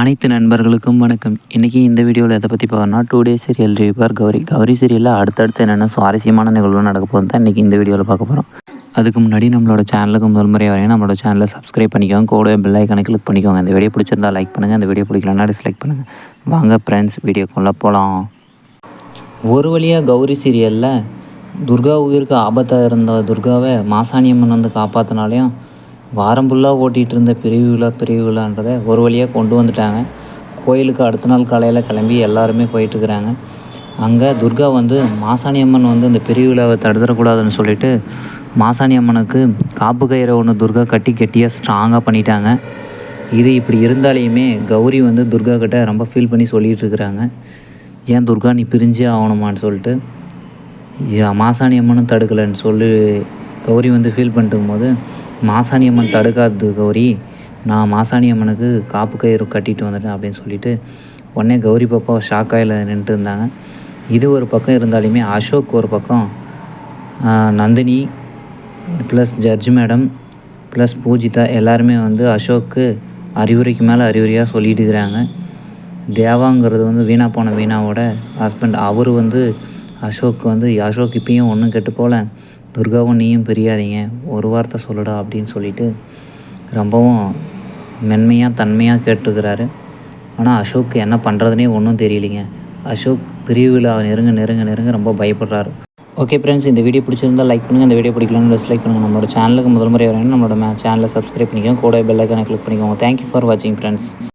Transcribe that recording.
அனைத்து நண்பர்களுக்கும் வணக்கம். இன்றைக்கி இந்த வீடியோவில் எதை பற்றி பார்க்கணும்னா today serial reviewer Gowri. Gowri சீரியலில் அடுத்தடுத்து என்னென்ன சுவாரஸ்யமான நிகழ்வு நடக்க போகுது தான் இன்றைக்கி இந்த வீடியோவில் பார்க்க போகிறோம் அதுக்கு முன்னாடி நம்மளோட சேனலுக்கு முதல் முறை வரையும் நம்மளோட சேனலை சப்ஸ்கிரைப் பண்ணிக்கோங்க. கூட பெல் ஐக்கனை கிளிக் பண்ணிக்கோங்க. இந்த வீடியோ பிடிச்சிருந்தா லைக் பண்ணுங்கள் அந்த வீடியோ பிடிக்கலன்னா டிஸ்லைக் பண்ணுங்கள் வாங்க ஃப்ரெண்ட்ஸ் வீடியோக்குள்ளே போகலாம் ஒரு வழியாக கௌரி சீரியலில் துர்கா உயிருக்கு ஆபத்தாக இருந்த துர்காவை மாசாணியம்மன் வந்து காப்பாற்றினாலையும் வாரம் ஃபுல்லாக ஓட்டிகிட்டு இருந்த பிரிவு விழா பிரிவு விழான்றதை ஒரு வழியாக கொண்டு வந்துட்டாங்க. கோயிலுக்கு அடுத்த நாள் காலையில் கிளம்பி எல்லாருமே போயிட்டுருக்குறாங்க அங்கே துர்கா வந்து மாசாணி அம்மன் வந்து இந்த பெரிய விழாவை தடுத்துடக்கூடாதுன்னு சொல்லிட்டு மாசாணி அம்மனுக்கு காப்பு கயிறை ஒன்று துர்கா கட்டி கெட்டியாக ஸ்ட்ராங்காக பண்ணிட்டாங்க. இது இப்படி இருந்தாலையுமே கௌரி வந்து துர்கா கிட்ட ரொம்ப ஃபீல் பண்ணி சொல்லிகிட்டு இருக்கிறாங்க. ஏன் துர்கா நீ பிரிஞ்சே ஆகணுமான்னு சொல்லிட்டு. மாசாணி அம்மனும் தடுக்கலைன்னு சொல்லி கௌரி வந்து ஃபீல் பண்ணிட்டு போது மாசாணி அம்மன் தடுக்காது கௌரி. நான் மாசாணி அம்மனுக்கு காப்பு கயிறு கட்டிட்டு வந்துட்டேன் அப்படின்னு சொல்லிட்டு உடனே கௌரி பாப்பா ஷாக்காயில் நின்றுட்டு இருந்தாங்க. இது ஒரு பக்கம் இருந்தாலுமே அசோக் ஒரு பக்கம் Nandini plus judge madam plus Poojitha எல்லாருமே வந்து அசோக்கு அறிவுரைக்கு மேலே அறிவுரையாக சொல்லிட்டு இருக்கிறாங்க. தேவாங்கிறது வந்து வீணா போன வீணாவோட ஹஸ்பண்ட் அவர் வந்து அசோக் வந்து அசோக் இப்பயும் ஒன்றும் கெட்டு போகல துர்காவும் நீயும் பிரியாதீங்க ஒரு வார்த்தை சொல்லுடா அப்படின்னு சொல்லிட்டு ரொம்பவும் மென்மையாக தன்மையாக கேட்டிருக்கிறாரு. ஆனால் அசோக் என்ன பண்ணுறதுனே ஒன்றும் தெரியலிங்க. அசோக் பிரிவில் நெருங்க நெருங்க நெருங்க ரொம்ப பயப்படுறாரு. ஓகே ஃப்ரெண்ட்ஸ் இந்த வீடியோ பிடிச்சிருந்தால் லைக் பண்ணுங்கள் இந்த வீடியோ பிடிக்கலன்னு டிஸ்லைக் பண்ணுங்கள் நம்மளோட சேனலுக்கு முதல் முறை வரணும் நம்மளோட சேனலை சப்ஸ்கிரைப் பண்ணிக்கோங்க. கூட பெல் ஐக்கனை கிளிக் பண்ணிக்கோங்க. தேங்க்யூ ஃபார் வாட்சிங் ஃப்ரெண்ட்ஸ்